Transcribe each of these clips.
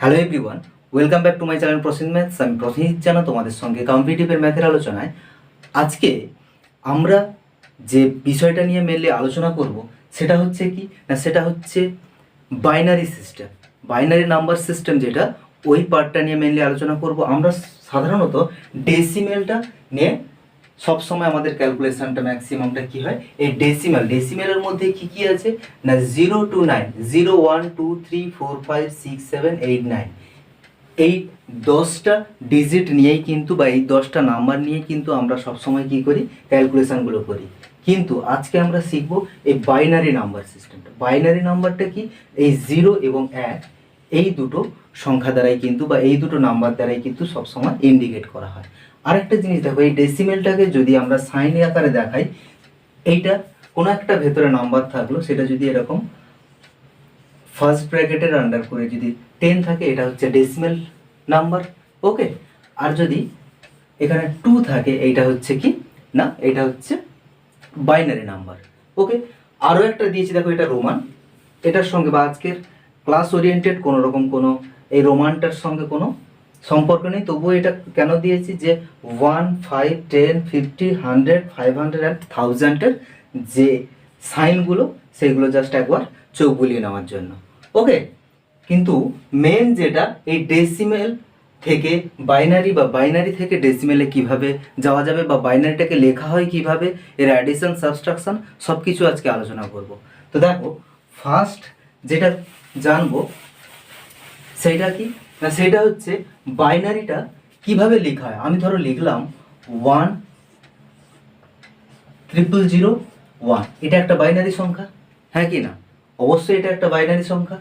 Hello everyone welcome back to my channel Prosen maths আমি প্রসেনজিৎ জানা তোমাদের সঙ্গে কম্পিটিটিভের ম্যাথের আলোচনায়। আজকে আমরা যে বিষয়টা নিয়ে মেনলি আলোচনা করব, সেটা হচ্ছে কি? না, সেটা হচ্ছে binary system binary number system যেটা, ওই পার্টটা নিয়ে মেনলি আলোচনা করব। আমরা সাধারণত ডেসিমেলটা নিয়ে সবসময় আমাদের ক্যালকুলেশনটা ম্যাক্সিমামটা কি হয়? এই ডেসিমেল ডেসিমেলের মধ্যে কি কি আছে? না zero to nine zero one two three four five six seven eight nine এই দশটা ডিজিট নিয়েই কিন্তু বা এই দশটা নাম্বার নিয়ে কিন্তু আমরা সবসময় কি করি? ক্যালকুলেশনগুলো করি। কিন্তু আজকে আমরা শিখব এই বাইনারি নাম্বার সিস্টেমটা বাইনারি নাম্বারটা কি? এই জিরো এবং এক, এই দুটো সংখ্যা দ্বারাই কিন্তু বা এই দুটো নাম্বার দ্বারাই কিন্তু সবসময় ইন্ডিকেট করা হয়। আরেকটা জিনিস দেখো, এই ডেসিমেলটাকে যদি আমরা সাইন আকারে দেখাই, এইটা কোনো একটা ভেতরে নাম্বার থাকল, সেটা যদি এরকম ফার্স্ট ব্র্যাকেটের আন্ডার করে যদি টেন থাকে, এটা হচ্ছে ডেসিমেল নাম্বার ওকে আর যদি এখানে টু থাকে, এইটা হচ্ছে কি? না, এটা হচ্ছে বাইনারি নাম্বার ওকে আরও একটা দিয়েছি, দেখো এটা রোমান এটার সঙ্গে বা আজকের ক্লাস ওরিয়েন্টেড কোনো রকম কোনো, এই রোমানটার সঙ্গে কোনো সম্পর্ক নেই, তবুও এটা কেন দিয়েছি যে one five ten fifty hundred five hundred and থাউজেন্ডের যে সাইনগুলো সেগুলো জাস্ট একবার চোখ বুলিয়ে নেওয়ার জন্য। ওকে কিন্তু মেন যেটা, এই ডেসিমেল থেকে বাইনারি বা বাইনারি থেকে ডেসিমেলে কীভাবে যাওয়া যাবে বা বাইনারিটাকে লেখা হয় কীভাবে, এর অ্যাডিশন সাবস্ট্রাকশন সব কিছু আজকে আলোচনা করব। তো দেখো ফার্স্ট যেটা জানব, সেইটা কি? সেটা হচ্ছে বাইনারিটা কীভাবে লেখা হয়? আমি ধরো লিখলাম ওয়ান ট্রিপল জিরো ওয়ান এটা একটা বাইনারি সংখ্যা হ্যাঁ কি না? অবশ্যই এটা একটা বাইনারি সংখ্যা।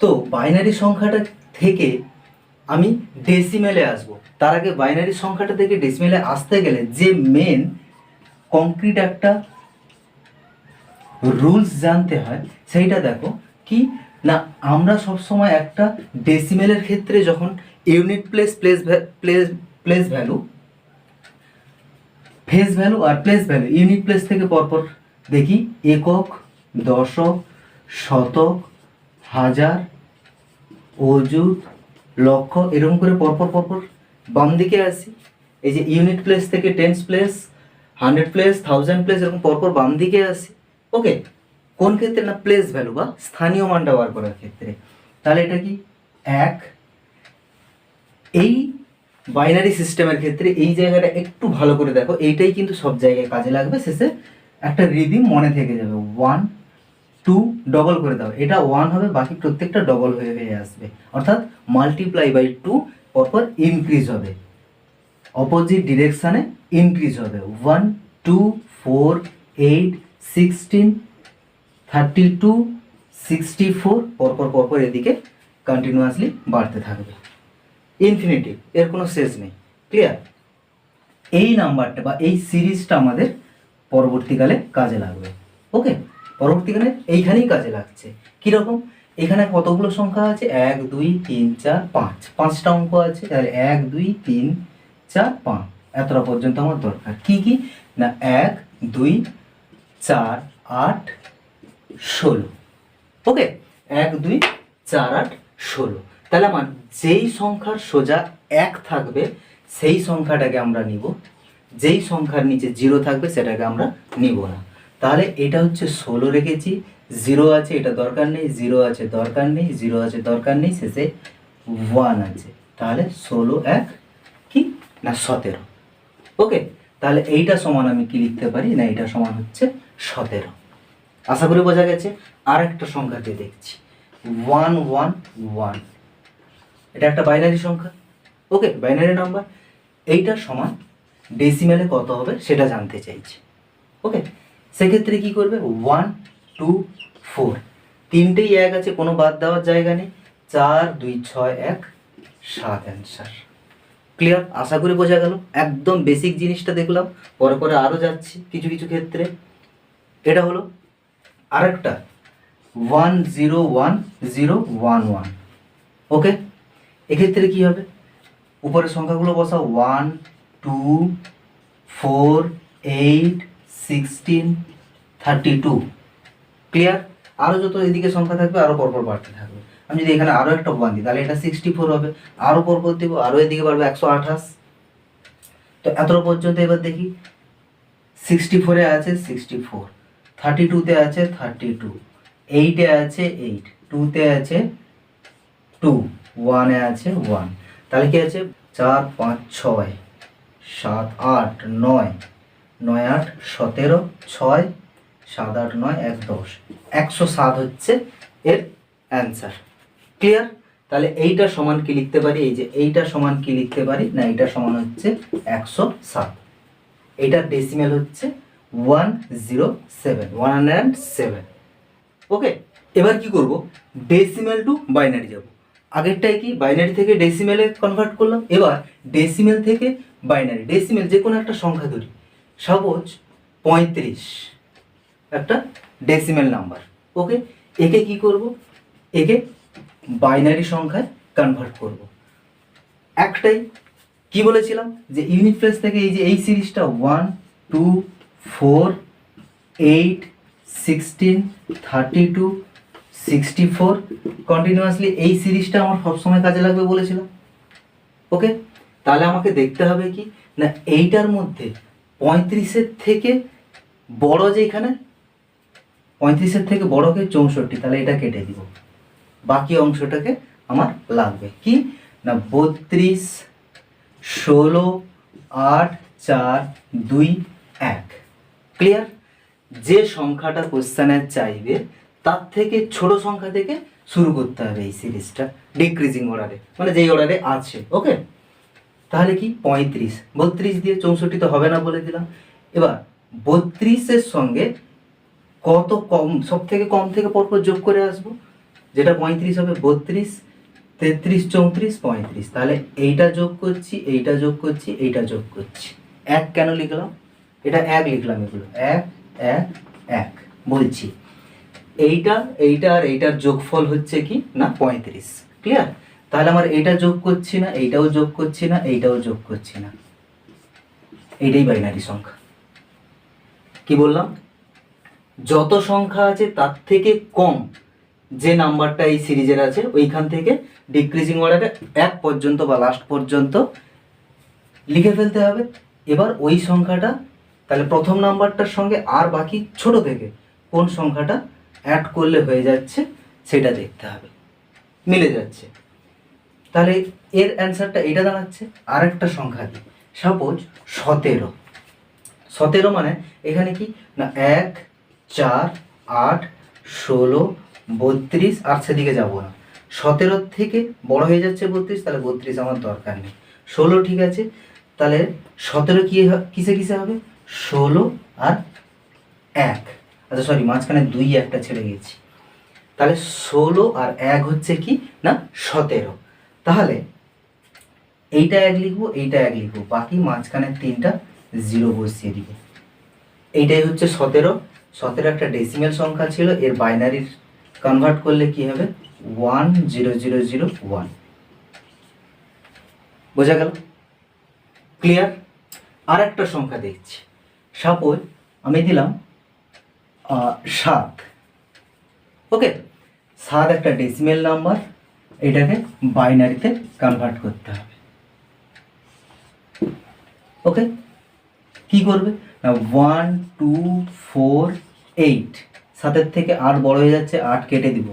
তো বাইনারি সংখ্যাটা থেকে আমি ডেসিমেলে আসব। তার আগে বাইনারি সংখ্যাটা থেকে ডেসিমেলে আসতে গেলে যে মেন কংক্রিট একটা রুলস জানতে হয়, সেইটা দেখো। কি? না, আমরা সবসময় একটা ডেসিমেলের ক্ষেত্রে যখন unit place place place place value face value আর প্লেস ভ্যালু ইউনিট প্লেস থেকে পরপর দেখি একক, দশক, শতক, হাজার, অযুত, লক্ষ, এরকম করে পরপর পরপর বাম দিকে আসি। এই যে ইউনিট প্লেস থেকে tens place hundred place thousand place এরকম পরপর বাম দিকে আসি। ওকে কোন ক্ষেত্রে না প্লেস ভ্যালু বা স্থানীয় মানটা বার করার ক্ষেত্রে? তাহলে এটা কি? এক। এই বাইনারি সিস্টেমের ক্ষেত্রে এই জায়গাটা একটু ভালো করে দেখো, এইটাই কিন্তু সব জায়গায় কাজে লাগবে। শেষে একটা রিদিম মনে থেকে যাবে। ওয়ান টু ডবল করে দাও। এটা ওয়ান হবে, বাকি প্রত্যেকটা ডবল হয়ে হয়ে আসবে। অর্থাৎ মাল্টিপ্লাই বাই টু পরপর ইনক্রিজ হবে। অপোজিট ডিরেকশানে ইনক্রিজ হবে। One two four eight sixteen thirty two sixty four পরপর পরপর এদিকে কন্টিনিউয়াসলি বাড়তে থাকবে। ইনফিনিটিভ এর কোনো শেষ নেই। ক্লিয়ার এই নাম্বারটা বা এই সিরিজটা আমাদের পরবর্তীকালে কাজে লাগবে। ওকে পরবর্তীকালে এইখানেই কাজে লাগছে। কীরকম? এখানে কতগুলো সংখ্যা আছে? এক, দুই, তিন, চার, পাঁচ। পাঁচটা অঙ্ক আছে, তাহলে এক, দুই, তিন, চার, পাঁচ। এতটা পর্যন্ত আমার দরকার। কি কি? না, এক, দুই, চার, আট ষোলো। ওকে? এক, দুই, চার, আট, ষোলো। তাহলে আমার যেই সংখ্যার সোজা এক থাকবে, সেই সংখ্যাটাকে আমরা নিব। যেই সংখ্যার নিচে জিরো থাকবে, সেটাকে আমরা নিব না। তাহলে এটা হচ্ছে ষোলো রেখেছি, জিরো আছে, এটা দরকার নেই, জিরো আছে, দরকার নেই, জিরো আছে, দরকার নেই, শেষে ওয়ান আছে। তাহলে ষোলো, এক, কি? না, সতেরো। ওকে? তাহলে এইটা সমান আমি কি লিখতে পারি? না এটা সমান হচ্ছে সতেরো। আশা করি বোঝা গেছে। আর একটা সংখ্যাকে দেখছি। One one one. এটা একটা বাইনারি সংখ্যা। ওকে বাইনারি নাম্বার এইটা সমান ডেসিমেলে কত হবে সেটা জানতে চাইছি। ওকে সেক্ষেত্রে কি করবে? ওয়ান টু ফোর তিনটেই এক আছে, কোনো বাদ দেওয়ার জায়গা নেই। চার, দুই, ছয়, এক, সাত অ্যান্সার ক্লিয়ার আশা করি বোঝা গেল। একদম বেসিক জিনিসটা দেখলাম। পরে পরে আরও যাচ্ছি কিছু কিছু ক্ষেত্রে। এটা হলো আরেকটা। One zero one zero one one okay এক্ষেত্রে কি হবে? উপরের সংখ্যাগুলো বসা one two four eight sixteen thirty two clear আরও যত এদিকে সংখ্যা থাকবে আরও পরপর বাড়তে থাকবে। আমি যদি এখানে আরও একটা ওয়ান দিই, তাহলে এটা সিক্সটি ফোর হবে। আরও পরপর দিব আরও এদিকে বাড়বে একশো আঠাশ। তো এত পর্যন্ত এবার দেখি সিক্সটি ফোরে আছে সিক্সটি ফোর থার্টি টুতে আছে থার্টি টু এইটে আছে এইট টুতে আছে টু ওয়ানে আছে ওয়ান তাহলে কি আছে? চার, পাঁচ, ছয়, সাত, আট, নয় নয়, আট, সতেরো, ছয়, সাত, আট, নয়, এক, দশ, একশো সাত হচ্ছে এর অ্যান্সার ক্লিয়ার তাহলে এইটা সমান কি লিখতে পারি? এই যে এইটা সমান কি লিখতে পারি? না, এইটা সমান হচ্ছে একশো সাত। এইটার ডেসিমেল হচ্ছে one zero seven one hundred seven okay এবার কি করব? ডেসিমেল টু বাইনারি যাব। আগেরটাই কি বাইনারি থেকে ডেসিমেলে কনভার্ট করলাম? এবার ডেসিমেল থেকে বাইনারি ডেসিমেল যে কোনো একটা সংখ্যা ধরি। সাপোজ পঁয়ত্রিশ, একটা ডেসিমেল নাম্বার ওকে একে কি করব? একে বাইনারি সংখ্যায় কনভার্ট করব। একটাই কি বলেছিলাম? যে ইউনিট প্লেস থেকে এই যে এই সিরিজটা one two four, eight, sixteen, thirty two, sixty four. Continuously এই সিরিজটা আমার সবসময় কাজে লাগবে বলেছিলাম ওকে তাহলে আমাকে দেখতে হবে কি? না, এইটার মধ্যে পঁয়ত্রিশের থেকে বড় যে এখানে, পঁয়ত্রিশের থেকে বড়কে চৌষট্টি। তাহলে এটা কেটে দিব। বাকি অংশটাকে আমার লাগবে। কি? না, বত্রিশ, ষোলো, আট, চার, দুই ক্লিয়ার যে সংখ্যাটা কোশ্চেনে চাইবে, তার থেকে ছোট সংখ্যা থেকে শুরু করতে হবে এই সিরিজটা ডিক্রিজিং অর্ডারে মানে যেই অর্ডারে আছে ওকে তাহলে কি? পঁয়ত্রিশ। বত্রিশ দিয়ে চৌষট্টি তো হবে না বলে দিলাম। এবার, বত্রিশের সঙ্গে কত কম সব থেকে কম থেকে পরপর যোগ করে আসব? যেটা পঁয়ত্রিশ হবে, বত্রিশ, তেত্রিশ, চৌত্রিশ, পঁয়ত্রিশ। তাহলে এইটা যোগ করছি, এইটা যোগ করছি, এইটা যোগ করছি। এক কেন লিখলাম? এটা এক লিখলাম এগুলো। এক এক এক। বলছি, এইটা এইটা আর এইটার যোগফল হচ্ছে কি? না, পঁয়ত্রিশ। ক্লিয়ার তাহলে আমার এটা যোগ করছি না, এইটাও যোগ করছি না, এইটাও যোগ করছি না। এইটাই বাইনারি সংখ্যা। কি বললাম? যত সংখ্যা আছে তার থেকে কম যে নাম্বারটা এই সিরিজের আছে, ওইখান থেকে ডিক্রিজিং অর্ডারে এক পর্যন্ত বা লাস্ট পর্যন্ত লিখে ফেলতে হবে। এবার ওই সংখ্যাটা তাহলে প্রথম নাম্বারটার সঙ্গে আর বাকি ছোট থেকে কোন সংখ্যাটা অ্যাড করলে হয়ে যাচ্ছে সেটা দেখতে হবে। মিলে যাচ্ছে। তাহলে এর অ্যান্সারটা এটা দাঁড়াচ্ছে আর একটা সংখ্যা কি সাপোজ সতেরো। সতেরো মানে এখানে কি? না, এক, চার, আট, ষোলো, বত্রিশ, আর সেদিকে যাব না। সতেরোর থেকে বড় হয়ে যাচ্ছে বত্রিশ, তাহলে বত্রিশ আমার দরকার নেই। ষোলো ঠিক আছে, তাহলে সতেরো কি কিসে কিসে হবে? ষোলো আর এক। আচ্ছা সরি মাঝখানে দুই একটা ছেড়ে গেছি তাহলে ষোলো আর এক হচ্ছে কি? না, সতেরো। তাহলে এইটা এক লিখব, এইটা এক লিখব। বাকি মাঝখানে তিনটা জিরো বসিয়ে দিব। এইটাই হচ্ছে সতেরো। সতেরো একটা ডেসিমেল সংখ্যা ছিল, এর বাইনারির কনভার্ট করলে কি হবে? One zero zero zero one বোঝা গেল? ক্লিয়ার আর একটা সংখ্যা দেখছি। সাপোজ আমি দিলাম সাত। ওকে, সাত একটা ডেসিমেল নাম্বার এটাকে বাইনারিতে কনভার্ট করতে হবে। ওকে, কি করবে? না ওয়ান টু ফোর এইট সাতের থেকে আট বড় হয়ে যাচ্ছে, আট কেটে দিব।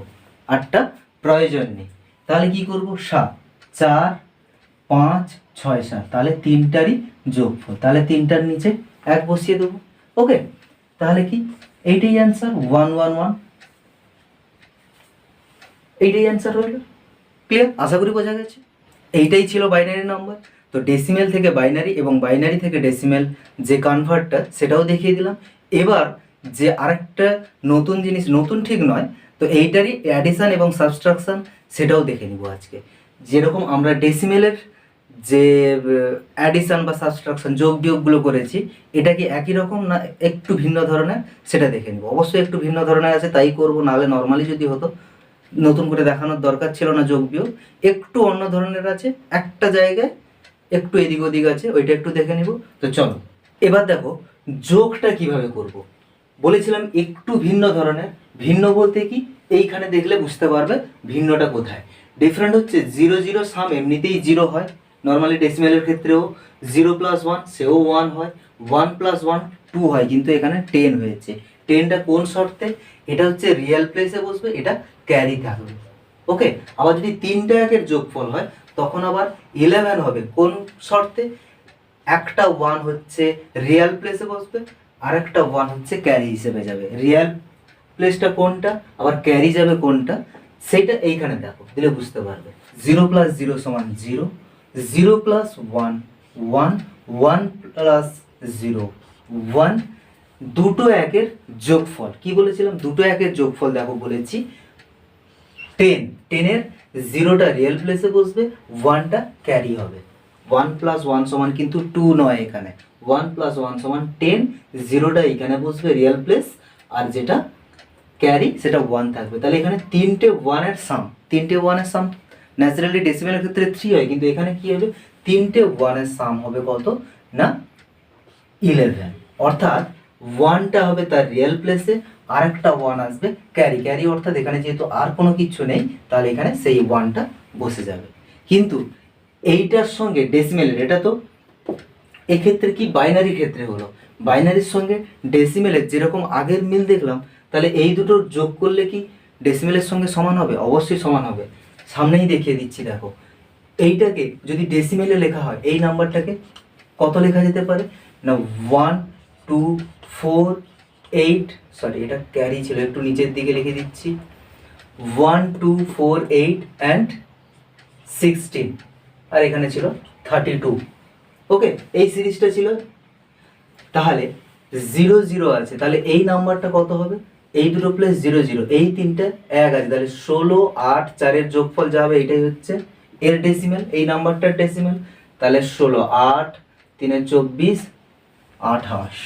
আটটা প্রয়োজন নেই। তাহলে কি করব? সাত, চার, পাঁচ, ছয়, সাত। তাহলে তিনটারই যোগফল। তাহলে তিনটার নিচে এক বসিয়ে দেবো। ওকে তাহলে কি? এইটাই অ্যান্সার ওয়ান ওয়ান ওয়ান এইটাই অ্যান্সার হলো। ক্লিয়ার আশা করি বোঝা গেছে। এইটাই ছিল বাইনারি নাম্বার তো ডেসিমেল থেকে বাইনারি এবং বাইনারি থেকে ডেসিমেল যে কনভার্টটা সেটাও দেখিয়ে দিলাম। এবার যে আরেকটা নতুন জিনিস, নতুন ঠিক নয়, তো এইটারই অ্যাডিশান এবং সাবস্ট্রাকশান সেটাও দেখে নিব আজকে। যেরকম আমরা ডেসিমেলের যে অ্যাডিশন বা সাবস্ট্রাকশন যোগ বিয়োগগুলো করেছি, এটা কি একই রকম না একটু ভিন্ন ধরনের? সেটা দেখে নিব। অবশ্যই একটু ভিন্ন ধরনের আছে, তাই করব, নাহলে নর্মালি যদি হতো, নতুন করে দেখানোর দরকার ছিল না যোগ বিয়োগ। একটু অন্য ধরনের আছে, একটা জায়গায় একটু এদিক ওদিক আছে, ওইটা একটু দেখে নিব। তো চলো, এবার দেখো, যোগটা কীভাবে করব? বলেছিলাম একটু ভিন্ন ধরনের, ভিন্ন বলতে কি? এইখানে দেখলে বুঝতে পারবে ভিন্নটা কোথায়। ডিফারেন্ট হচ্ছে জিরো জিরো সাম এমনিতেই জিরো হয়। নর্মালি ডেসিমেলের ক্ষেত্রেও জিরো প্লাস ওয়ান সেও ওয়ান হয় ওয়ান প্লাস ওয়ান টু হয়, কিন্তু এখানে টেন হয়েছে। টেনটা কোন শর্তে? এটা হচ্ছে রিয়েল প্লেসে বসবে, এটা ক্যারি থাকবে ওকে আবার যদি তিনটা একের যোগফল হয়, তখন আবার ইলেভেন হবে। কোন শর্তে? একটা ওয়ান হচ্ছে রিয়েল প্লেসে বসবে আর একটা ওয়ান হচ্ছে ক্যারি হিসেবে যাবে। রিয়েল প্লেসটা কোনটা? আবার ক্যারি যাবে কোনটা? সেটা এইখানে দেখো, দিলে বুঝতে পারবে। জিরো প্লাস জিরো সমান zero zero plus one one one plus zero one দুটো একের যোগফল। কি বলেছিলাম? দুটো একের যোগফল দেখো বলেছি। টেন টেনের জিরোটা রিয়েল প্লেসে বসবে ওয়ানটা ক্যারি হবে। ওয়ান প্লাস ওয়ান সমান কিন্তু টু নয় এখানে। ওয়ান প্লাস ওয়ান সমান টেন জিরোটা এখানে বসবে রিয়েল প্লেস আর যেটা ক্যারি সেটা ওয়ান থাকবে। তাহলে এখানে তিনটে ওয়ানের সাম তিনটে ওয়ানের সাম ন্যাচারালি ডেসিমেলের ক্ষেত্রে থ্রি হয়, কিন্তু এখানে কি হবে? তিনটে ওয়ানের সাম হবে কত? না ইলেভেন অর্থাৎ ওয়ানটা হবে তার রিয়েল প্লেসে আর একটা ওয়ান আসবে ক্যারি ক্যারি অর্থাৎ এখানে যেহেতু আর কোনো কিছু নেই, তাহলে এখানে সেই ওয়ানটা বসে যাবে। কিন্তু এইটার সঙ্গে ডেসিমেলের এটা তো এক্ষেত্রে কি? বাইনারি ক্ষেত্রে হলো। বাইনারির সঙ্গে ডেসিমেলের যেরকম আগের মিল দেখলাম, তাহলে এই দুটোর যোগ করলে কি ডেসিমেলের সঙ্গে সমান হবে? অবশ্যই সমান হবে। সামনেই দেখিয়ে দিচ্ছি, দেখো। এইটাকে যদি ডেসিমেলে লেখা হয়, এই নাম্বারটাকে কত লেখা যেতে পারে? না one two four eight sorry এটা ক্যারি ছিল, একটু নিচের দিকে লিখে দিচ্ছি। One two four eight and sixteen আর এখানে ছিল থার্টি টু ওকে এই সিরিজটা ছিল। তাহলে জিরো জিরো আছে। তাহলে এই নাম্বারটা কত হবে? এই দুটো প্লাস জিরো জিরো এই তিনটে এক আছে। তাহলে ষোলো, আট, চারের যোগফল যা হবে এইটাই হচ্ছে এর ডেসিমেল এই নাম্বারটার ডেসিমেল তাহলে ষোলো, আট, তিনে চব্বিশ, আঠাশ।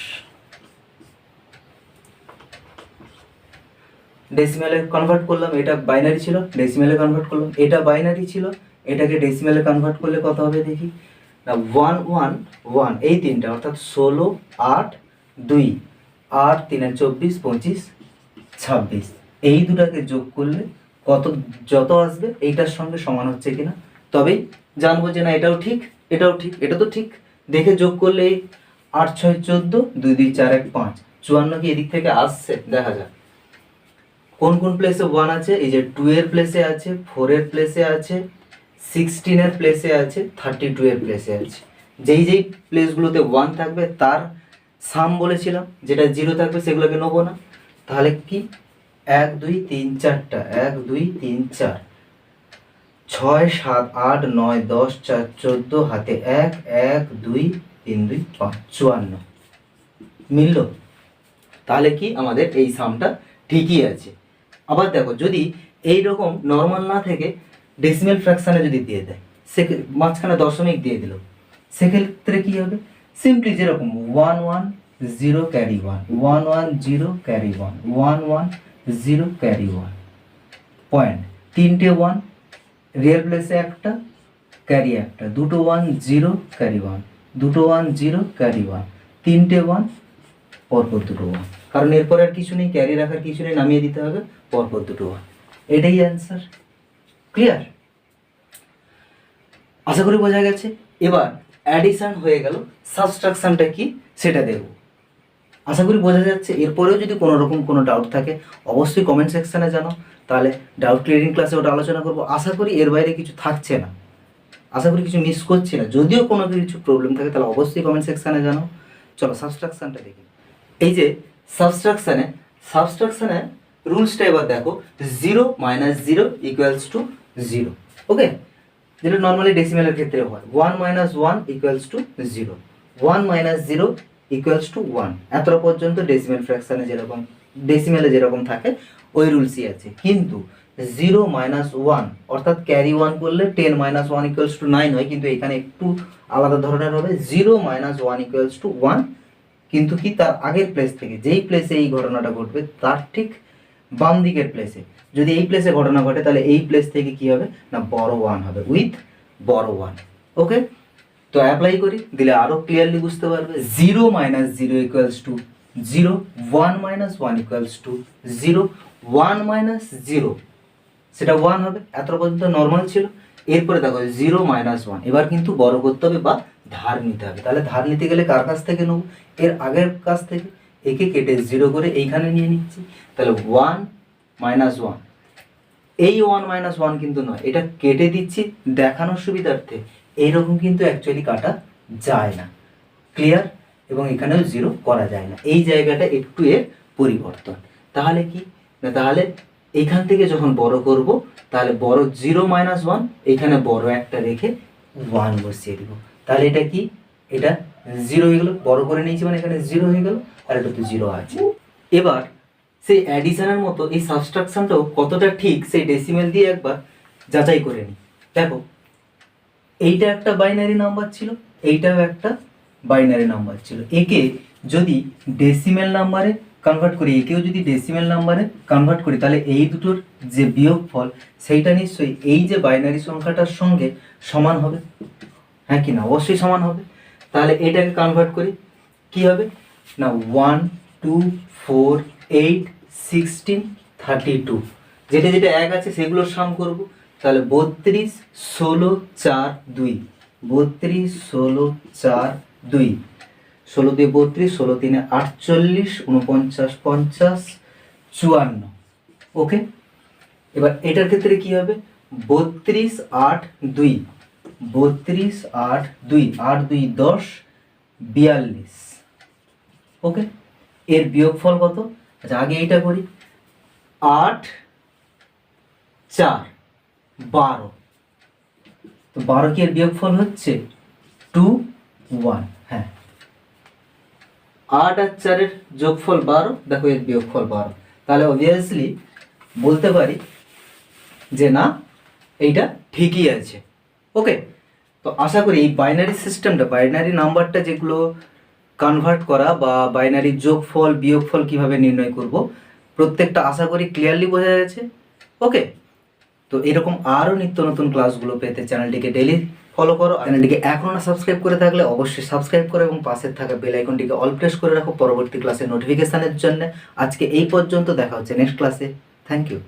ডেসিমেলে কনভার্ট করলাম, এটা বাইনারি ছিল ডেসিমেলে কনভার্ট করলাম। এটা বাইনারি ছিল, এটাকে ডেসিমেলে কনভার্ট করলে কত হবে দেখি। না ওয়ান ওয়ান ওয়ান এই তিনটা, অর্থাৎ ষোলো, আট, দুই, আট, তিনে চব্বিশ, পঁচিশ ছাব্বিশ। এই দুটাকে যোগ করলে কত, যত আসবে এইটার সঙ্গে সমান হচ্ছে কিনা? তবেই জানব যে না, এটাও ঠিক এটাও ঠিক, এটা তো ঠিক। দেখে যোগ করলে আট, ছয়, চোদ্দ, দুই দুই, চার, এক, পাঁচ। চুয়ান্ন কি এদিক থেকে আসছে? দেখা যাক। কোন কোন প্লেসে ওয়ান আছে? এই যে টু এর প্লেসে আছে ফোর এর প্লেসে আছে সিক্সটিনের প্লেসে আছে থার্টি টু এর প্লেসে আছে। যেই যেই প্লেসগুলোতে ওয়ান থাকবে, তার সাম বলেছিলাম, যেটা জিরো থাকবে, সেগুলোকে নেব না। তাহলে কি? এক, দুই, তিন, চারটা। এক, দুই, তিন, চার। ছয়, সাত, আট, নয়, দশ, চার, চোদ্দ হাতে এক এক, দুই, তিন, দুই, পাঁচ, চুয়ান্ন। মিলল? তাহলে কি আমাদের এই সামটা ঠিকই আছে। আবার দেখো, যদি এই রকম নর্মাল না থেকে ডেসিমেল ফ্র্যাকশানে যদি দিয়ে দেয় সে মাঝখানে দশমিক দিয়ে দিল, সেক্ষেত্রে কি হবে? সিম্পলি যেরকম one one zero carry one one one zero carry one one one zero carry one point তিনটে ওয়ান রিয়েল প্লেসে একটা ক্যারি একটা। দুটো ওয়ান জিরো ক্যারি ওয়ান দুটো ওয়ান জিরো ক্যারি ওয়ান তিনটে ওয়ান পরপর দুটো ওয়ান কারণ এরপর আর কিছু নেই ক্যারি রাখার কিছু নেই, নামিয়ে দিতে হবে, পরপর দুটো ওয়ান এটাই অ্যান্সার ক্লিয়ার আশা করি বোঝা গেছে। এবার অ্যাডিশন হয়ে গেল সাবস্ট্রাকশনটা কি, সেটা দেব আশা করি বোঝা যাচ্ছে। এরপরেও যদি কোনো রকম কোনো ডাউট থাকে, অবশ্যই কমেন্ট সেকশানে জানো তাহলে ডাউট ক্লিয়ারিং ক্লাসে ওটা আলোচনা করব। আশা করি এর বাইরে কিছু থাকছে না। আশা করি কিছু মিস করছি না। যদিও কোনো কিছু প্রবলেম থাকে, তাহলে অবশ্যই কমেন্ট সেকশানে জানো চলো সাবস্ট্রাকশানটা দেখি। এই যে সাবস্ট্রাকশানে সাবস্ট্রাকশানে রুলসটা এবার দেখো। Zero minus zero equals to zero okay যেটা নর্মালি ডেসিমেলের ক্ষেত্রে হয়। One minus one equals to zero one minus zero equals to one এতটা পর্যন্ত ডেসিমেল ফ্র্যাকশনে যেরকম ডেসিমেলে যেরকম থাকে, ওই রুলসই আছে। কিন্তু জিরো মাইনাস ওয়ান অর্থাৎ ক্যারি ওয়ান করলে ten minus one equals to nine হয়, কিন্তু এখানে একটু আলাদা ধরনের হবে। Zero minus one equals to one কিন্তু কি তার আগের প্লেস থেকে, যেই প্লেসে এই ঘটনাটা ঘটবে, তার ঠিক বাম দিকের প্লেসে যদি এই প্লেসে ঘটনা ঘটে, তাহলে এই প্লেস থেকে কি হবে? না, বড় ওয়ান হবে। উইথ বড় ওয়ান ওকে তো অ্যাপ্লাই করি, দিলে আরও ক্লিয়ারলি বুঝতে পারবে zero minus zero equals to zero one minus one equals to zero one minus zero সেটা ওয়ান হবে, এত পর্যন্ত নর্মাল ছিল। এরপরে দেখো জিরো মাইনাস ওয়ান এবার কিন্তু বড় করতে হবে বা ধার নিতে হবে। তাহলে ধার নিতে গেলে কার কাছ থেকে নেব? এর আগের কাছ থেকে। একে কেটে জিরো করে এইখানে নিয়ে নিচ্ছি। তাহলে ওয়ান মাইনাস ওয়ান এই ওয়ান মাইনাস ওয়ান কিন্তু নয়, এটা কেটে দিচ্ছি দেখানোর সুবিধার্থে। এইরকম কিন্তু অ্যাকচুয়ালি কাটা যায় না। ক্লিয়ার এবং এখানেও জিরো করা যায় না। এই জায়গাটা একটু এর পরিবর্তন। তাহলে কি? না, তাহলে এখান থেকে যখন বড় করব, তাহলে বড় জিরো মাইনাস ওয়ান এখানে বড় একটা রেখে ওয়ান বসিয়ে দিব। তাহলে এটা কি? এটা জিরো হয়ে গেলো, বড় করে নিয়েছি মানে এখানে জিরো হয়ে গেল, আর এটা তো জিরো আছে। এবার সেই অ্যাডিশনের মতো এই সাবস্ট্রাকশনটাও কতটা ঠিক, সেই ডেসিমেল দিয়ে একবার যাচাই করে নিই। দেখো এইটা একটা বাইনারি নাম্বার ছিল, এইটাও একটা বাইনারি নাম্বার ছিল। একে যদি ডেসিমেল নাম্বারে কনভার্ট করি, একেও যদি ডেসিমেল নাম্বারে কনভার্ট করি, তাহলে এই দুটোর যে বিয়োগ ফল সেইটা নিশ্চয়ই এই যে বাইনারি সংখ্যাটার সঙ্গে সমান হবে। হ্যাঁ কি না? অবশ্যই সমান হবে। তাহলে এটাকে কনভার্ট করি, কি হবে? না one two four eight sixteen thirty two যেটা যেটা এক আছে, সেগুলোর সাম করব। তাহলে বত্রিশ ষোলো চার দুই। বত্রিশ ষোলো চার দুই। ষোলো দিয়ে বত্রিশ, ষোলো তিনে আটচল্লিশ উনপঞ্চাশ পঞ্চাশ, চুয়ান্ন। ওকে? এবার এটার ক্ষেত্রে কি হবে? বত্রিশ আট দুই। বত্রিশ আট দুই আট দুই দশ, বিয়াল্লিশ। ওকে? এর বিয়োগফল কত? আচ্ছা আগে এইটা করি। আট চার। বারো। তো বারো কি এর বিয়োগফল হচ্ছে? Two, one. হ্যাঁ। আট আর চারের যোগফল বারো, দেখো এর বিয়োগফল বারো। তাহলে অবভিয়াসলি বলতে পারি যে না, এইটা ঠিকই আছে। ওকে তো আশা করি এই বাইনারি সিস্টেমটা বাইনারি নাম্বারটা যেগুলো কনভার্ট করা বা বাইনারি যোগফল, বিয়োগফল কীভাবে নির্ণয় করব, প্রত্যেকটা আশা করি ক্লিয়ারলি বোঝা গেছে। ওকে তো এরকম আরও নিত্য নতুন ক্লাসগুলো পেতে চ্যানেলটিকে ডেলি ফলো করো চ্যানেলটিকে এখনও না সাবস্ক্রাইব করে থাকলে অবশ্যই সাবস্ক্রাইব করো এবং পাশে থাকা বেল আইকনটিকে অল প্রেস করে রাখো পরবর্তী ক্লাসের নোটিফিকেশানের জন্য। আজকে এই পর্যন্ত দেখা হচ্ছে নেক্সট ক্লাসে। Thank you.